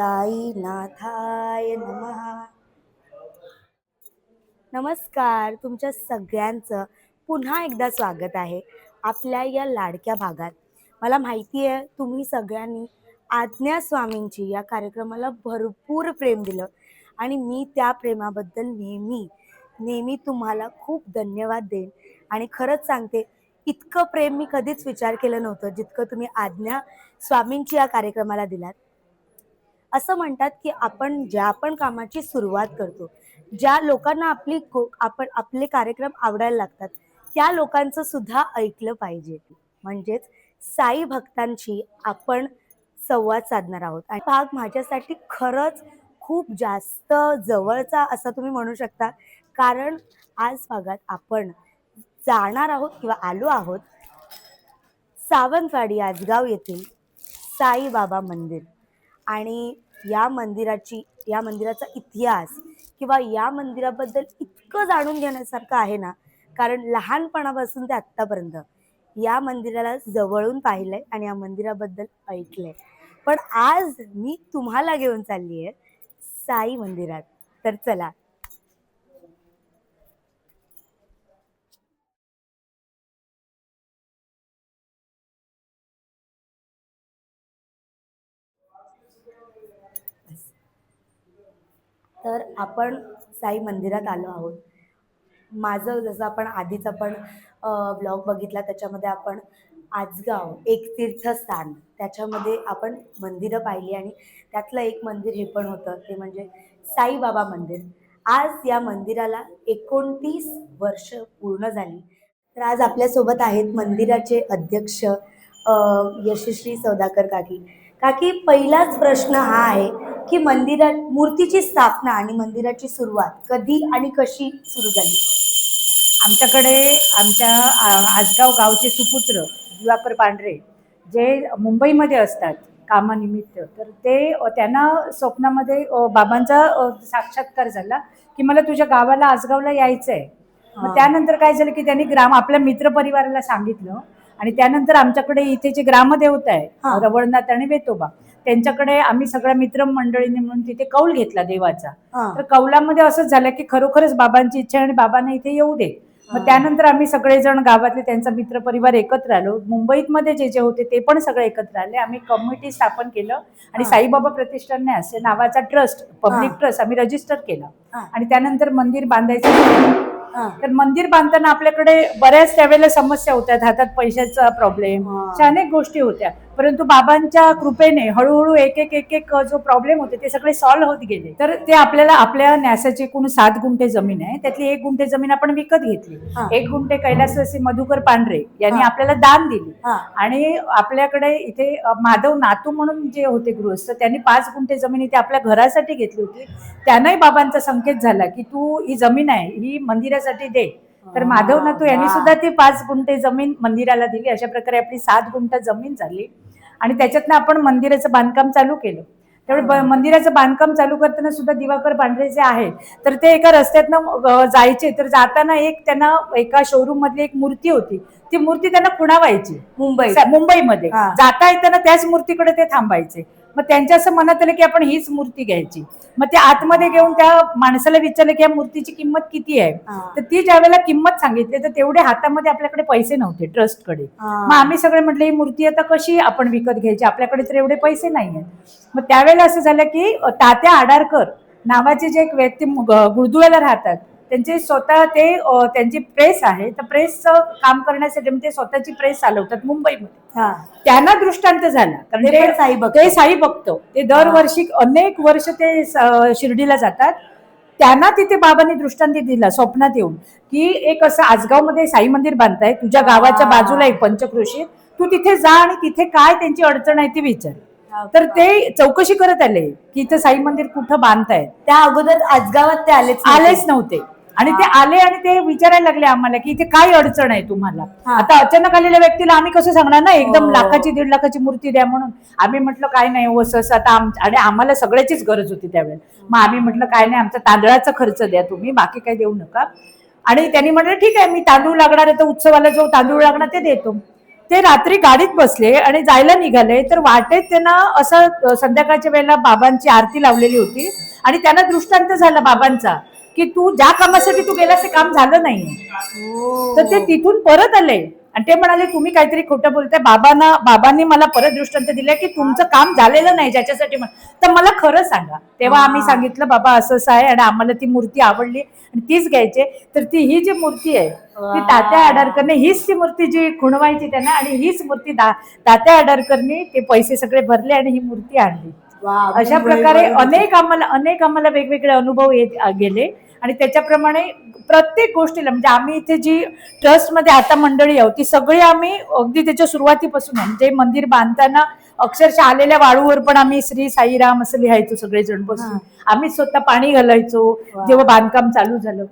साईनाथाय नमः. नमस्कार तुमच्या सगळ्यांचं पुन्हा एकदा स्वागत आहे आपल्या या लाडक्या भागात. मला माहिती आहे तुम्ही सगळ्यांनी आज्ञा स्वामींची या कार्यक्रमाला भरपूर प्रेम दिलं आणि मी त्या प्रेमाबद्दल नेहमी नेहमी तुम्हाला खूप धन्यवाद देईन. आणि खरंच सांगते इतकं प्रेम मी कधीच विचार केलं नव्हतं जितकं तुम्ही आज्ञा स्वामींची या कार्यक्रमाला दिलात. असं म्हणतात की आपण ज्या पण कामाची सुरुवात करतो ज्या लोकांना आपली आपण आपले कार्यक्रम आवडायला लागतात त्या लोकांचं सुद्धा ऐकलं पाहिजे. म्हणजेच साई भक्तांशी आपण संवाद साधणार आहोत. आणि भाग माझ्यासाठी खरंच खूप जास्त जवळचा असं तुम्ही म्हणू शकता. कारण आज भागात आपण जाणार आहोत किंवा आलो आहोत सावंतवाडी आजगाव येथील साईबाबा मंदिर. आणि या मंदिराची या मंदिराचा इतिहास किंवा या मंदिराबद्दल इतकं जाणून घेण्यासारखं आहे ना कारण लहानपणापासून ते आत्तापर्यंत या मंदिराला जवळून पाहिलंय आणि या मंदिराबद्दल ऐकलंय. पण आज मी तुम्हाला घेऊन चालली आहे साई मंदिरात. तर चला तर आपण साई मंदिरात आलो आहोत. माझं जसं आपण आधीच आपण ब्लॉग बघितला त्याच्यामध्ये आपण आजगाव एक तीर्थस्थान त्याच्यामध्ये आपण मंदिरं पाहिली आणि त्यातलं एक मंदिर हे पण होतं ते म्हणजे साईबाबा मंदिर. आज या मंदिराला एकोणतीस वर्ष पूर्ण झाली. तर आज आपल्यासोबत आहेत मंदिराचे अध्यक्ष यशस्वी सौदाकर काकी. काकी पहिलाच प्रश्न हा आहे की मंदिरात मूर्तीची स्थापना आणि मंदिराची सुरुवात कधी आणि कशी सुरू झाली आमच्याकडे आमच्या आजगाव गावचे सुपुत्र दिवाकर पांढरे जे मुंबईमध्ये असतात कामानिमित्त तर ते त्यांना स्वप्नामध्ये बाबांचा साक्षात्कार झाला की मला तुझ्या गावाला आजगावला यायचं आहे. मग त्यानंतर काय झालं की त्यांनी ग्राम आपल्या मित्रपरिवाराला सांगितलं आणि त्यानंतर आमच्याकडे इथे जे ग्रामदेवता आहे. रवळनाथ आणि वेतोबा त्यांच्याकडे आम्ही सगळ्या मित्र मंडळीने म्हणून तिथे कौल घेतला देवाचा. तर कौलामध्ये असंच झालं की खरोखरच बाबांची इच्छा आणि बाबांना इथे येऊ दे. मग त्यानंतर आम्ही सगळेजण गावातले त्यांचा मित्रपरिवार एकत्र आलो मुंबईत मध्ये जे जे होते ते पण सगळे एकत्र आले आम्ही कमिटी स्थापन केलं आणि. साईबाबा प्रतिष्ठानने असे नावाचा ट्रस्ट पब्लिक. ट्रस्ट आम्ही रजिस्टर केला. आणि त्यानंतर मंदिर बांधायचं. तर मंदिर बांधताना आपल्याकडे बऱ्याच त्यावेळेला समस्या होत्या हातात पैशाचा प्रॉब्लेम. अशा अनेक गोष्टी होत्या परंतु बाबांच्या कृपेने हळूहळू एक एक एक एक जो प्रॉब्लेम होते ते सगळे सॉल्व्ह होत गेले तर ते आपल्याला आपल्या न्यासाची एकूण सात गुंठे जमीन आहे त्यातली एक गुंठे जमीन आपण विकत घेतली. एक गुंठे कैलासवासी मधुकर पांढरे यांनी. आपल्याला दान दिली. आणि आपल्याकडे इथे माधव नातू म्हणून जे होते गृहस्थ त्यांनी पाच गुंठे जमीन इथे आपल्या घरासाठी घेतली होती त्यांनाही बाबांचा संकेत झाला की तू ही जमीन आहे ही मंदिरासाठी दे तर माधव नातू यांनी. सुद्धा ती पाच गुंठे जमीन मंदिराला दिली अशा प्रकारे आपली सात गुंठ जमीन झाली आणि त्याच्यातनं आपण मंदिराचं बांधकाम चालू केलं. त्यामुळे मंदिराचं बांधकाम चालू करताना सुद्धा दिवाकर पांढरे जे आहेत तर ते एका रस्त्यातनं जायचे. तर जाताना एक त्यांना एका शोरूम मधली एक मूर्ती होती. ती मूर्ती त्यांना खुणावायची. मुंबई मुंबईमध्ये. जाता येताना त्याच मूर्तीकडे ते थांबायचे. मग त्यांच्या असं मनात आलं की आपण हीच मूर्ती घ्यायची. मग ते आतमध्ये घेऊन त्या माणसाला विचारलं की या मूर्तीची किंमत किती आहे. तर ती ज्या वेळेला किंमत सांगितली तर तेवढे हातामध्ये आपल्याकडे पैसे नव्हते ट्रस्टकडे. मग आम्ही सगळे म्हटलं ही मूर्ती आता कशी आपण विकत घ्यायची? आपल्याकडे तर एवढे पैसे नाही आहेत मग त्यावेळेला असं झालं की तात्या आडारकर नावाचे जे एक व्यक्ती मु- ग- गुळदुळ्याला राहतात त्यांचे स्वतः ते त्यांची प्रेस आहे. तर प्रेसचं काम करण्यासाठी म्हणजे ते स्वतःची प्रेस चालवतात मुंबईमध्ये. हा. त्यांना दृष्टांत झाला. कारण साई भक्त. ते साई भक्त. ते दरवर्षी अनेक वर्ष ते शिर्डीला जातात. त्यांना तिथे बाबांनी दृष्टांत दिला स्वप्नात येऊन. की एक असं आजगावमध्ये साई मंदिर बांधताय तुझ्या गावाच्या. बाजूला एक पंचक्रोशी तू तिथे जा आणि तिथे काय त्यांची अडचण आहे ती विचार. तर ते चौकशी करत आले की इथं साई मंदिर कुठं बांधतायत. त्या अगोदर आजगावात ते आलेच. आलेच नव्हते. आणि ते आले आणि ते विचारायला लागले आम्हाला की इथे काय अडचण आहे तुम्हाला. आता अचानक आलेल्या व्यक्तीला आम्ही कसं सांगणार ना? एकदम हो. लाखाची दीड लाखाची मूर्ती द्या म्हणून. आम्ही म्हटलं काय नाही हो सहसा आता आणि आम्हाला सगळ्याचीच गरज होती त्यावेळेला. मग आम्ही म्हटलं काय नाही आमचा तांदळाचा खर्च द्या तुम्ही बाकी काय देऊ नका. आणि त्यांनी म्हटलं ठीक आहे मी तांदूळ लागणार आहे तर उत्सवाला जो तांदूळ लागणार ते देतो. ते रात्री गाडीत बसले आणि जायला निघाले. तर वाटेत त्यांना असं संध्याकाळच्या वेळेला बाबांची आरती लावलेली होती. आणि त्यांना दृष्टांत झाला बाबांचा. की तू ज्या कामासाठी तू गेलास ते काम झालं नाही. तर ते तिथून परत आले. आणि ते म्हणाले तुम्ही काहीतरी खोटं बोलताय. बाबांना बाबांनी मला परत दृष्टांत दिलाय की तुमचं काम झालेलं नाही ज्याच्यासाठी तर मला खरं सांगा. तेव्हा आम्ही सांगितलं बाबा असं असं आहे आणि आम्हाला ती मूर्ती आवडली आणि तीच घ्यायची. तर ती ही जी मूर्ती आहे ती तात्या आडारकरने हीच ती मूर्ती जी खुणवायची त्यांना आणि हीच मूर्ती दा- तात्या आडारकरने ते पैसे सगळे भरले आणि ही मूर्ती आणली. अशा प्रकारे. अनेक आम्हाला अनेक आम्हाला वेगवेगळे अनुभव येत गेले आणि त्याच्याप्रमाणे प्रत्येक गोष्टीला म्हणजे आम्ही इथे जी ट्रस्टमध्ये आता मंडळी आहोत ती सगळी आम्ही अगदी त्याच्या सुरुवातीपासून आहे. म्हणजे मंदिर बांधताना अक्षरशः आलेल्या वाळूवर पण आम्ही श्री साईराम असं लिहायचो सगळेजण बसून आम्ही स्वतः पाणी घालायचो. जेव्हा बांधकाम चालू झालं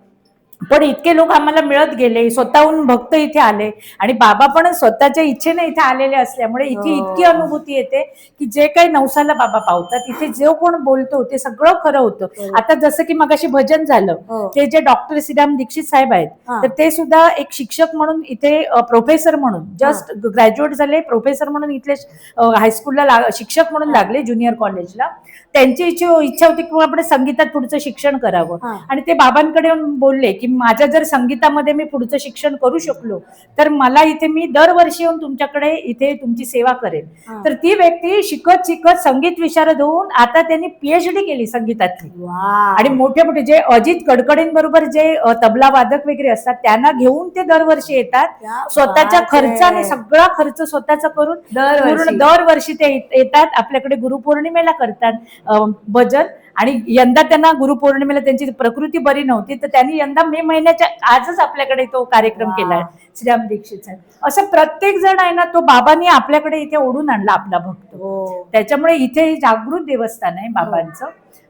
पण इतके लोक आम्हाला मिळत गेले स्वतःहून भक्त इथे आले आणि बाबा पण स्वतःच्या इच्छेने इथे आलेले असल्यामुळे इथे हो. इतकी अनुभूती येते की जे काही नवसाला बाबा पावतात इथे जो कोण बोलतो ते सगळं खरं होतं बरोबर. आता जसं की मगाशी भजन झालं हो. ते जे डॉक्टर श्रीराम दीक्षित साहेब आहेत हा. तर ते सुद्धा एक शिक्षक म्हणून इथे प्रोफेसर म्हणून जस्ट ग्रॅज्युएट झाले प्रोफेसर म्हणून इथले हायस्कूलला शिक्षक म्हणून हा. लागले ज्युनियर कॉलेजला त्यांची इच्छा होती की आपण संगीतात पुढचं शिक्षण करावं हा. आणि ते बाबांकडे बोलले की माझ्या जर संगीतामध्ये मी पुढचं शिक्षण करू शकलो तर मला इथे मी दरवर्षी येऊन तुमच्याकडे इथे तुमची सेवा करेन. तर ती व्यक्ती शिकत शिकत संगीत विशारद होऊन आता त्यांनी पीएचडी केली संगीतातली. आणि मोठे मोठे जे अजित कडकडींबरोबर जे तबला वादक वगैरे असतात त्यांना घेऊन ते दरवर्षी येतात स्वतःच्या. खर्चाने सगळा खर्च स्वतःचा करून दरवर्षी. ते येत- येतात आपल्याकडे गुरुपौर्णिमेला करतात भजन आणि यंदा त्यांना गुरुपौर्णिमेला त्यांची प्रकृती बरी नव्हती तर त्यांनी यंदा मे महिन्याच्या आजच आपल्याकडे तो कार्यक्रम वा. केलाय श्रीराम दीक्षितचा असं प्रत्येक जण आहे ना तो बाबांनी आपल्याकडे इथे ओढून आणला आपला भक्त हो. त्याच्यामुळे इथे हे जागृत देवस्थान आहे बाबांचं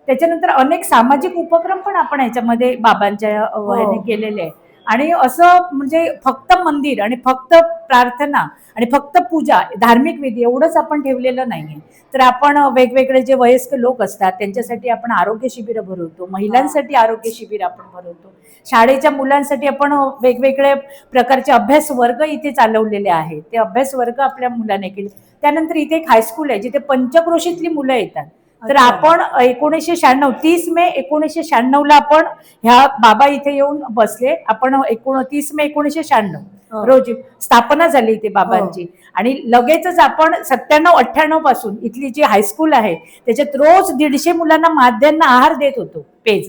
त्याच्यानंतर अनेक सामाजिक उपक्रम पण आपण याच्यामध्ये बाबांच्या हो. केलेले आहे आणि असं म्हणजे फक्त मंदिर आणि फक्त प्रार्थना आणि फक्त पूजा धार्मिक विधी एवढंच आपण ठेवलेलं नाहीये. तर आपण वेगवेगळे जे वयस्क लोक असतात त्यांच्यासाठी आपण आरोग्य शिबिरं भरवतो महिलांसाठी आरोग्य शिबिर आपण भरवतो. शाळेच्या मुलांसाठी आपण वेगवेगळे प्रकारचे अभ्यास वर्ग इथे चालवलेले आहेत. ते अभ्यास वर्ग आपल्या मुलाने केले त्यानंतर इथे एक हायस्कूल आहे जिथे पंचक्रोशीतली मुलं येतात. तर. आपण एकोणीसशे शहाण्णव तीस मे एकोणीसशे शहाण्णव ला आपण ह्या बाबा इथे येऊन बसले आपण एकोण तीस मे एकोणीसशे शहाण्णव हो. रोजी स्थापना झाली इथे बाबांची आणि लगेचच आपण सत्त्याण्णव अठ्ठ्याण्णवपासून इथली जी हायस्कूल आहे त्याच्यात रोज दीडशे मुलांना माध्यांना आहार देत होतो पेज.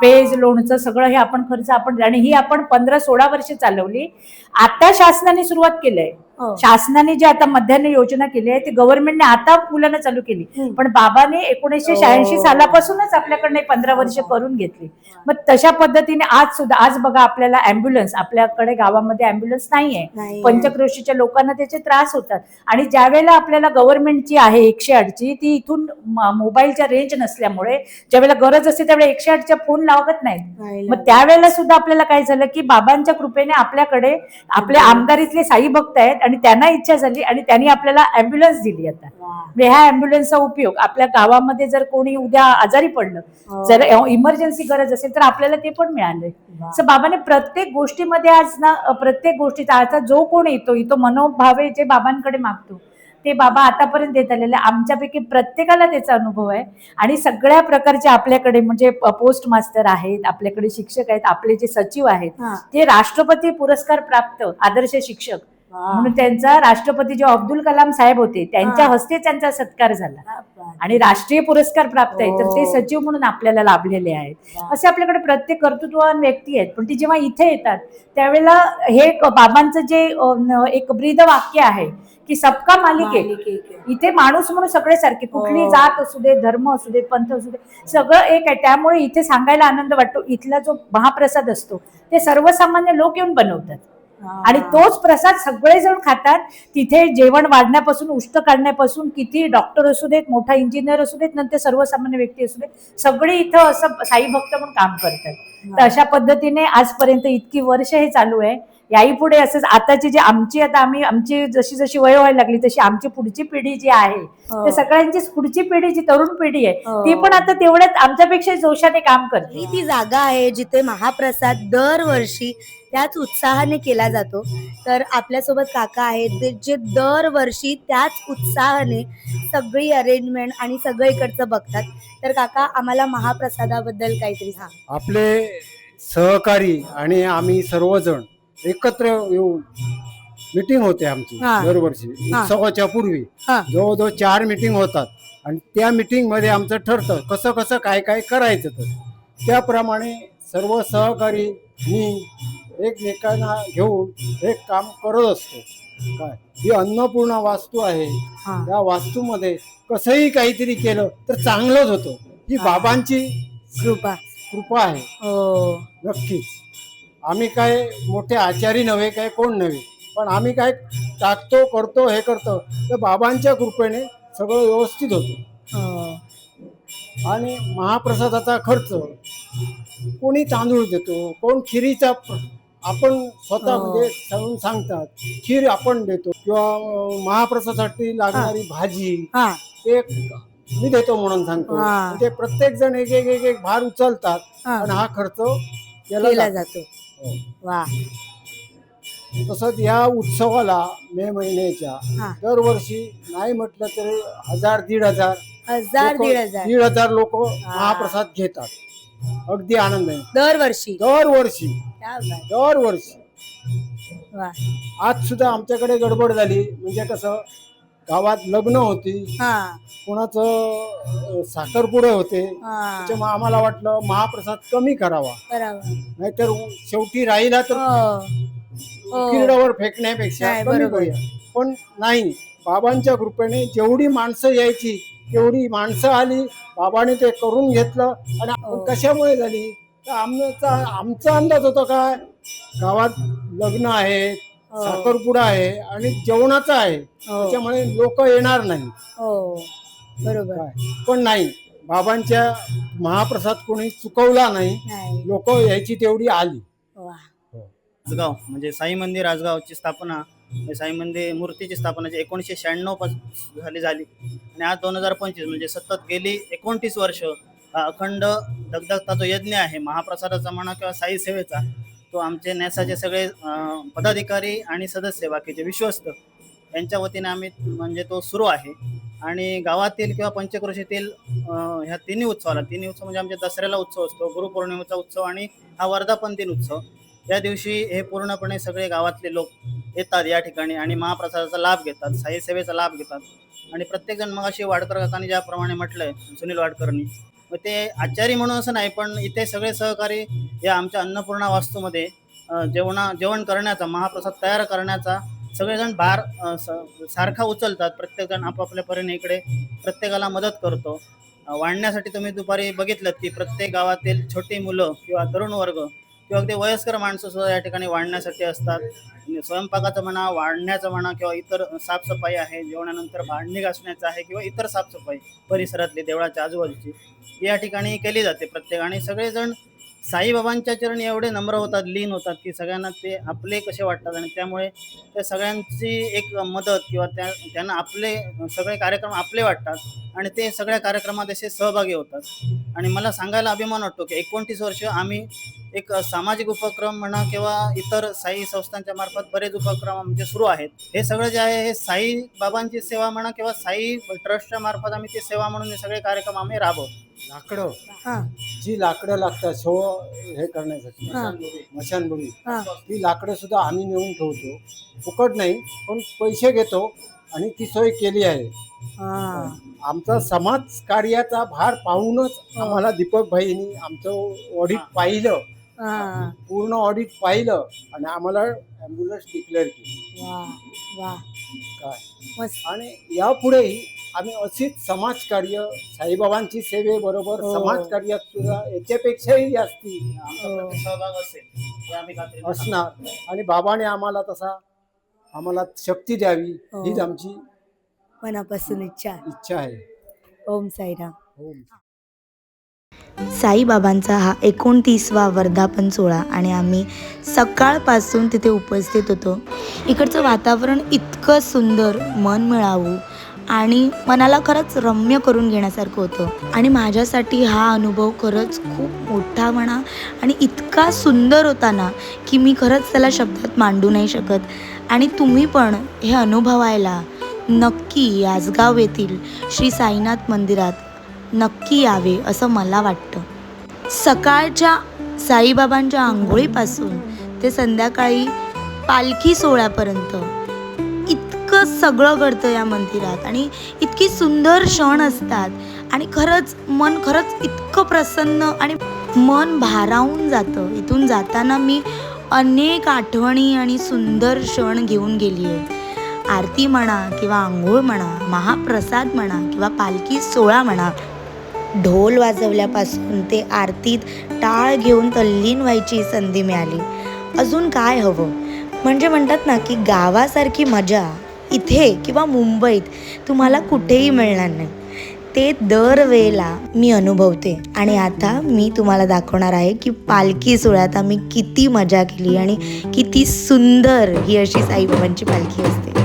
पेज लोणचं सगळं हे आपण खर्च आपण आणि ही आपण पंधरा सोळा वर्ष चालवली आता शासनाने सुरुवात केलंय हो. शासनाने जी आता मध्यान्ह योजना केली आहे ती गव्हर्नमेंटने आता मुलांना चालू केली. पण बाबाने एकोणीसशे हो. शहाऐंशी सालापासूनच आपल्याकडनं पंधरा वर्ष करून घेतली. मग तशा पद्धतीने आज सुद्धा आज बघा आपल्याला अँब्युलन्स आपल्याकडे गावामध्ये अँब्युलन्स नाहीये. नाहीये. पंचक्रोशीच्या लोकांना त्याचे त्रास होतात. आणि ज्या वेळेला आपल्याला गव्हर्नमेंटची आहे एकशे आठची ती इथून मोबाईलच्या रेंज नसल्यामुळे ज्यावेळेला गरज असते त्यावेळेला एकशे आठच्या फोन लावत नाहीत. नाही मग त्यावेळेला सुद्धा आपल्याला काय झालं की बाबांच्या कृपेने आपल्याकडे आपले आमदारीतले साई भक्त आहेत आणि त्यांना इच्छा झाली आणि त्यांनी आपल्याला अँब्युलन्स दिली आता. म्हणजे ह्या अँब्युलन्सचा उपयोग आपल्या गावामध्ये जर कोणी उद्या आजारी पडलं हो. जर इमर्जन्सी गरज असेल तर आपल्याला ते पण मिळालंय. असं बाबाने प्रत्येक गोष्टीमध्ये आज ना प्रत्येक गोष्टीचा आता जो कोण येतो तो मनोभावे जे बाबांकडे मागतो ते बाबा आतापर्यंत देत आलेले. आमच्यापैकी प्रत्येकाला त्याचा अनुभव आहे आणि सगळ्या प्रकारचे आपल्याकडे म्हणजे पोस्ट मास्टर आहेत आपल्याकडे शिक्षक आहेत आपले जे सचिव आहेत. ते राष्ट्रपती पुरस्कार प्राप्त आदर्श शिक्षक. म्हणून त्यांचा राष्ट्रपती जे अब्दुल कलाम साहेब होते त्यांच्या. हस्ते त्यांचा सत्कार झाला. आणि राष्ट्रीय पुरस्कार प्राप्त आहे तर ते हो. सचिव म्हणून आपल्याला लाभलेले आहेत. असे आपल्याकडे प्रत्येक कर्तृत्ववान व्यक्ती आहेत पण ती जेव्हा इथे येतात त्यावेळेला हे बाबांचं जे एक ब्रीद वाक्य आहे की सबका मालिक. इथे माणूस म्हणून सगळे सारखे कुठली हो. जात असू दे धर्म असू दे पंथ असू दे सगळं एक आहे त्यामुळे इथे सांगायला आनंद वाटतो इथला जो महाप्रसाद असतो ते सर्वसामान्य लोक येऊन बनवतात. आणि तोच प्रसाद सगळेजण खातात. तिथे जेवण वाढण्यापासून उष्ट काढण्यापासून किती डॉक्टर असू देत मोठा इंजिनियर असू देत नंतर सर्वसामान्य व्यक्ती असू देत सगळे इथं असं साई भक्त म्हणून काम करतात. तर अशा पद्धतीने आजपर्यंत इतकी वर्ष हे चालू आहे. याही पुढे असंच आताची जी आमची आता आम्ही आमची जशी जशी वय व्हायला लागली तशी आमची पुढची पिढी जी आहे हो. ते सगळ्यांची पुढची पिढी जी तरुण पिढी आहे हो. ती पण आता तेवढ्याच आमच्यापेक्षा जोशाने काम करते. ही ती जागा आहे जिथे महाप्रसाद दरवर्षी त्याच उत्साहाने केला जातो. तर आपल्यासोबत काका आहेत ते जे दरवर्षी त्याच उत्साहाने सगळी अरेंजमेंट आणि सगळं इकडचं बघतात. तर काका आम्हाला महाप्रसादाबद्दल काहीतरी सांग. आपले सहकारी आणि आम्ही सर्वजण एकत्र येऊन मिटिंग होते आमची हा. दरवर्षी. हा. उत्सवाच्या पूर्वी. हा. जवळजवळ चार मिटिंग होतात. आणि त्या मिटिंगमध्ये आमचं ठरतं कसं कसं काय काय करायचं तर. त्याप्रमाणे सर्व सहकारी मी एकमेकांना घेऊन एक काम करत असतो. काय? ही अन्नपूर्णा वास्तू आहे. हा. त्या वास्तूमध्ये कसंही काहीतरी केलं तर चांगलंच होतं. ही हा. बाबांची कृपा. कृपा आहे. हो. नक्कीच. आम्ही काय मोठे आचारी नव्हे काय कोण नव्हे. पण आम्ही काय टाकतो करतो हे करतो तर बाबांच्या कृपेने सगळं व्यवस्थित होतं. हो. आणि महाप्रसादाचा खर्च कोणी तांदूळ देतो कोण खिरीचा आपण स्वतः हो. म्हणजे सांगून सांगतात खीर आपण देतो किंवा महाप्रसादासाठी लागणारी भाजी हा. ते मी देतो म्हणून सांगतो. हा. म्हणजे प्रत्येक जण एक एक एक एक भार उचलतात हा. आणि हा खर्च केला केला जातो. जातो. हो. वा. तसंच या उत्सवाला मे महिन्याच्या दरवर्षी नाही म्हटलं तरी हजार दीड हजार हजार लोकं- दीड हजार. दीड हजार लोक महाप्रसाद घेतात. अगदी आनंद आहे. दरवर्षी. दरवर्षी. क्या बात. दरवर्षी. वा. आज सुद्धा आमच्याकडे गडबड झाली. म्हणजे कसं गावात लग्न होती. हा. कोणाचं अं, साखरपुडे होते. हा. त्याच्यामुळे आम्हाला वाटलं महाप्रसाद कमी करावा. बरोबर नाहीतर शेवटी राहिला तर हो. हो. किरडावर फेकण्यापेक्षा नाही, कमी बरोबर. करूया. पण नाही. बाबांच्या कृपेने जेवढी माणसं यायची तेवढी माणसं आली बाबाने ते करून घेतलं. आणि हो. कशामुळे झाली? तर आमचा आमचा अंदाज होता काय? गावात लग्न आहे हो. साखरपुडा आहे आणि जेवणाचं आहे. हो. त्याच्यामुळे लोक येणार नाही. हो. बरोबर. पण नाही. बाबांच्या महाप्रसाद कोणी चुकवला नाही. नाही. लोक यायची तेवढी आली. वा. आजगाव म्हणजे साई मंदिर आजगावची स्थापना म्हणजे साई मंदिर मूर्तीची स्थापना जी एकोणीसशे शहाण्णवपासून झाली झाली. आणि आज दोन हजार पंचवीस म्हणजे सतत गेली एकोणतीस वर्ष हा अखंड दगदगता जो यज्ञ आहे. महाप्रसादाचा म्हणा किंवा साई सेवेचा तो आमचे न्यासाचे सगळे पदाधिकारी आणि सदस्य बाकीचे विश्वस्त यांच्या वतीने आम्ही म्हणजे तो सुरू आहे. आणि गावातील किंवा पंचक्रोशीतील ह्या तिन्ही उत्सवाला तिन्ही उत्सव म्हणजे आमच्या दसऱ्याला उत्सव असतो गुरुपौर्णिमेचा उत्सव आणि हा वर्धापन दिन उत्सव. त्या दिवशी हे पूर्णपणे सगळे गावातले लोक येतात या ठिकाणी आणि महाप्रसादाचा लाभ घेतात साई सेवेचा लाभ घेतात आणि प्रत्येकजण मग अशी वाडकर काकांनी ज्याप्रमाणे म्हटलंय सुनील वाडकरनी मग ते आचारी म्हणून असं नाही पण इथे सगळे सहकारी या आमच्या अन्नपूर्णा वास्तूमध्ये जेवणा जेवण करण्याचा महाप्रसाद तयार करण्याचा सगळेजण भार स- सारखा उचलतात. प्रत्येकजण आपापल्या परीने इकडे प्रत्येकाला मदत करतो. वाढण्यासाठी तुम्ही दुपारी बघितलं की प्रत्येक गावातील छोटी मुलं किंवा तरुण वर्ग किंवा अगदी वयस्कर माणसं सुद्धा या ठिकाणी वाढण्यासाठी असतात. स्वयंपाकाचं म्हणा वाढण्याचं म्हणा किंवा इतर साफसफाई आहे जेवणानंतर भांडणी घासण्याचं आहे किंवा इतर साफसफाई परिसरातली देवळाच्या आजूबाजूची या ठिकाणी केली जाते प्रत्येक. आणि सगळेजण साईबाबांच्या चरणी एवढे नम्र होतात लीन होतात की सगळ्यांना ते आपले कसे वाटतात आणि त्यामुळे त्या सगळ्यांची एक मदत किंवा त्या त्यांना आपले सगळे कार्यक्रम आपले वाटतात आणि ते सगळ्या कार्यक्रमात असे सहभागी होतात. आणि मला सांगायला अभिमान वाटतो की एकोणतीस वर्ष आम्ही एक सामाजिक उपक्रम म्हणा किंवा इतर साई संस्थांच्या मार्फत बरेच उपक्रम आमचे सुरू आहेत. हे सगळं जे आहे हे साई बाबांची सेवा म्हणा किंवा साई ट्रस्टच्या मार्फत आम्ही ती सेवा म्हणून हे सगळे कार्यक्रम आम्ही राबवतो. लाकडं. हा. जी लाकडं लागतात शो हे करण्यासाठी. हा. मशानभूमी हा. ती लाकडं सुद्धा आम्ही नेऊन ठेवतो. फुकट नाही पण पैसे घेतो आणि ती सोय केली आहे. हा. आमचा समाज कार्याचा भार पाहूनच आम्हाला दीपक भाईंनी आमचं ऑडिट पाहिलं. हा. पूर्ण ऑडिट पाहिलं आणि आम्हाला ॲम्ब्युलन्स डिक्लेअर केली. वा वा. काय? मस्त. आणि यापुढेही आम्ही अशीच समाजकार्य साईबाबांची सेवेबरोबर हो. समाजकार्यात सुद्धा याच्यापेक्षाही जास्ती आमचा हो. सहभाग असेल आम्ही. असणार आणि बाबाने आम्हाला तसा आम्हाला शक्ती द्यावी हो. हीच आमची मनापासून इच्छा इच्छा आहे ओम साईराम हो साईबाबांचा हा एकोणतीसवा वर्धापन सोहळा आणि आम्ही सकाळपासून तिथे उपस्थित होतो इकडचं वातावरण इतकं सुंदर मन मिळावू आणि मनाला खरंच रम्य करून घेण्यासारखं होतं. आणि माझ्यासाठी हा अनुभव खरंच खूप मोठा म्हणा आणि इतका सुंदर होता ना की मी खरंच त्याला शब्दात मांडू नाही शकत. आणि तुम्ही पण हे अनुभवायला नक्की यासगाव येथील श्री साईनाथ मंदिरात नक्की यावे असं मला वाटतं. सकाळच्या साईबाबांच्या आंघोळीपासून ते संध्याकाळी पालखी सोहळ्यापर्यंत इतकं सगळं घडतं या मंदिरात. आणि इतकी सुंदर क्षण असतात. आणि खरंच मन खरंच इतकं प्रसन्न आणि मन भारावून जातं. इथून जाताना मी अनेक आठवणी आणि सुंदर क्षण घेऊन गेली आहे आरती म्हणा किंवा आंघोळ म्हणा महाप्रसाद म्हणा किंवा पालखी सोहळा म्हणा ढोल वाजवल्यापासून ते आरतीत टाळ घेऊन तल्लीन व्हायची संधी मिळाली. अजून काय हवं? म्हणजे म्हणतात ना की गावासारखी मजा इथे किंवा मुंबईत तुम्हाला कुठेही मिळणार नाही. ते दरवेळेला मी अनुभवते आणि आता मी तुम्हाला दाखवणार आहे की पालखी सोहळ्यात आम्ही किती मजा केली आणि किती सुंदर ही अशी साईबाबांची पालखी असते.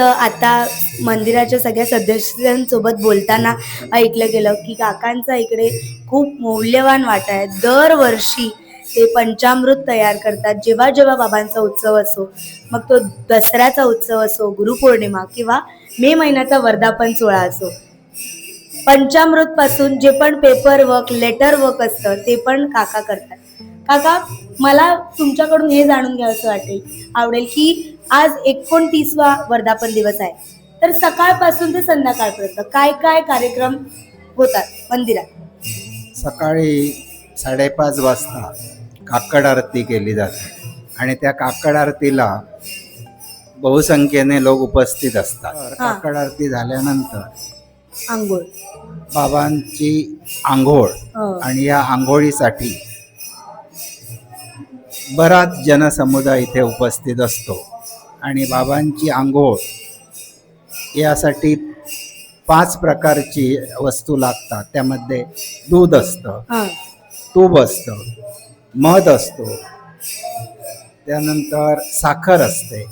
जसं आता मंदिराच्या सगळ्या सदस्यांसोबत बोलताना ऐकलं गेलं की काकांचा इकडे खूप मौल्यवान वाटा आहे. दरवर्षी ते पंचामृत तयार करतात. जेव्हा जेव्हा बाबांचा उत्सव असो मग तो दसऱ्याचा उत्सव असो गुरुपौर्णिमा किंवा मे महिन्याचा वर्धापन सोहळा असो. पंचामृत पासून जे पण पेपर वर्क लेटर वर्क असतं ते पण काका करतात. काका मला तुमच्याकडून हे जाणून घ्यावंसं वाटेल. आवडेल की आज एकोणतीसवा वर्धापन दिवस आहे. तर सकाळपासून ते संध्याकाळपर्यंत काय काय कार्यक्रम होतात मंदिरात? सकाळी साडेपाच वाजता काकड आरती केली जाते. आणि त्या काकड आरतीला बहुसंख्येने लोक उपस्थित असतात. काकड आरती झाल्यानंतर आंघोळ. बाबांची आंघोळ हो. आणि या आंघोळीसाठी बराच जनसमुदाय इथे उपस्थित असतो. आणि बाबांची आंघोळ यासाठी पाच प्रकारची वस्तू लागतात. त्यामध्ये दूध असतं तूप असतं मध असतो त्यानंतर साखर असते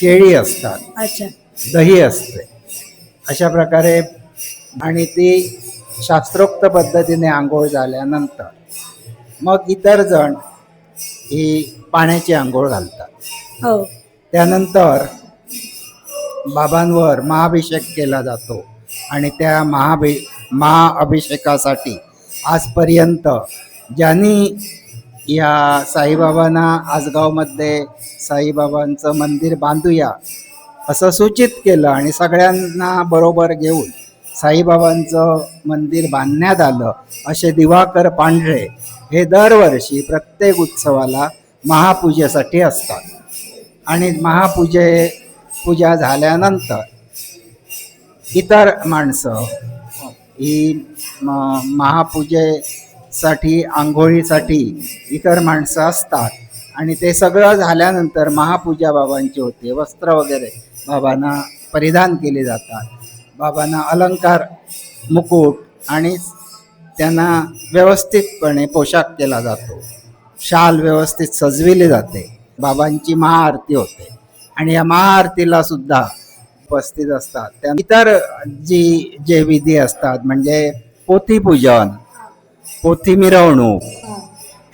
केळी असतात अच्छा. दही असते. अशा प्रकारे आणि ती शास्त्रोक्त पद्धतीने आंघोळ झाल्यानंतर मग इतर जण ही पाण्याची आंघोळ घालतात. हो. त्यानंतर बाबांवर महाभिषेक केला जातो आणि त्या महाभि महाअभिषेकासाठी आजपर्यंत ज्यांनी या साईबाबांना आजगावमध्ये साईबाबांचं मंदिर बांधूया असं सूचित केलं आणि सगळ्यांना बरोबर घेऊन साईबाबांचं मंदिर बांधण्यात आलं असे दिवाकर पांढरे हे दरवर्षी प्रत्येक उत्सवाला महापूजेसाठी असतात. आणि महापूजे पूजा झाल्यानंतर इतर माणसं ही म- महापूजेसाठी आंघोळीसाठी इतर माणसं असतात. आणि ते सगळं झाल्यानंतर महापूजा बाबांची होते. वस्त्र वगैरे बाबांना परिधान केले जातात. बाबांना अलंकार मुकुट आणि त्यांना व्यवस्थितपणे पोशाख केला जातो. शाल व्यवस्थित सजविली जाते. बाबांची महाआरती होते. आणि या महाआरतीला सुद्धा उपस्थित असतात. त्या इतर जी जे विधी असतात म्हणजे पोथीपूजन पोथी मिरवणूक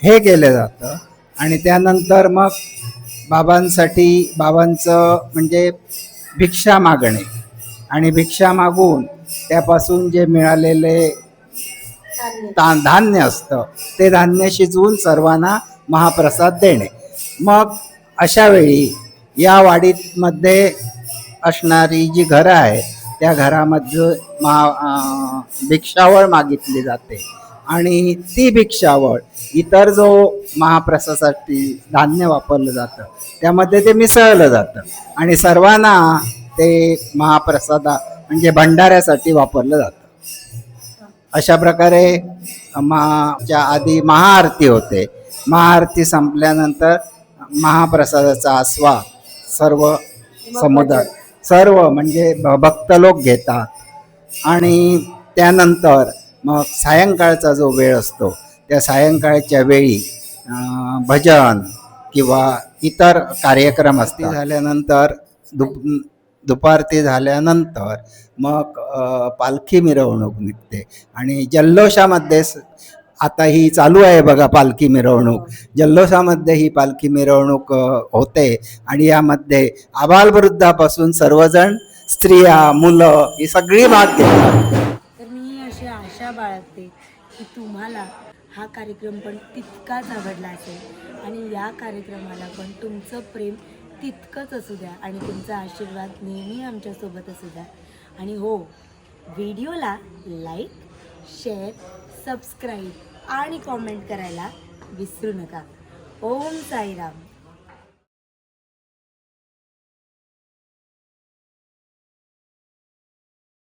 हे केलं जातं. आणि त्यानंतर मग बाबांसाठी बाबांचं म्हणजे भिक्षा मागणे. आणि भिक्षा मागून त्यापासून जे मिळालेले ता धान्य असतं ते धान्य शिजवून सर्वांना महाप्रसाद देणे. मग अशा वेळी या वाडीमध्ये असणारी जी घरं आहेत त्या घरामध्ये महा भिक्षावळ मागितली जाते. आणि ती भिक्षावळ इतर जो महाप्रसादासाठी धान्य वापरलं जातं त्यामध्ये ते मिसळलं जातं. आणि सर्वांना ते महाप्रसादा म्हणजे भंडाऱ्यासाठी वापरलं जातं. अशा प्रकारे माच्या आधी महाआरती होते. महाआरती संपल्यानंतर महाप्रसादाचा आस्वाद सर्व समुदाय सर्व म्हणजे भ- भक्त लोक घेतात. आणि त्यानंतर मग सायंकाळचा जो वेळ असतो त्या सायंकाळच्या वेळी भजन किंवा इतर कार्यक्रम असतील झाल्यानंतर दुप दुपारती झाल्यानंतर मग पालखी मिरवणूक निघते. आणि जल्लोषामध्ये स- आता ही चालू आहे बघा पालखी मिरवणूक. जल्लोषामध्ये ही पालखी मिरवणूक होते आणि यामध्ये आबालवृद्धापासून सर्वजण स्त्रिया मुलं ही सगळी भाग घेतात. तर मी अशी आशा बाळगते की तुम्हाला हा कार्यक्रम पण तितकाच आवडला असेल आणि या कार्यक्रमाला पण तुमचं प्रेम तितकंच असू द्या आणि तुमचा आशीर्वाद नेहमी आमच्यासोबत असू द्या. आणि हो व्हिडिओला लाईक शेअर सबस्क्राईब आणि कॉमेंट करायला विसरू नका. ओम साईराम.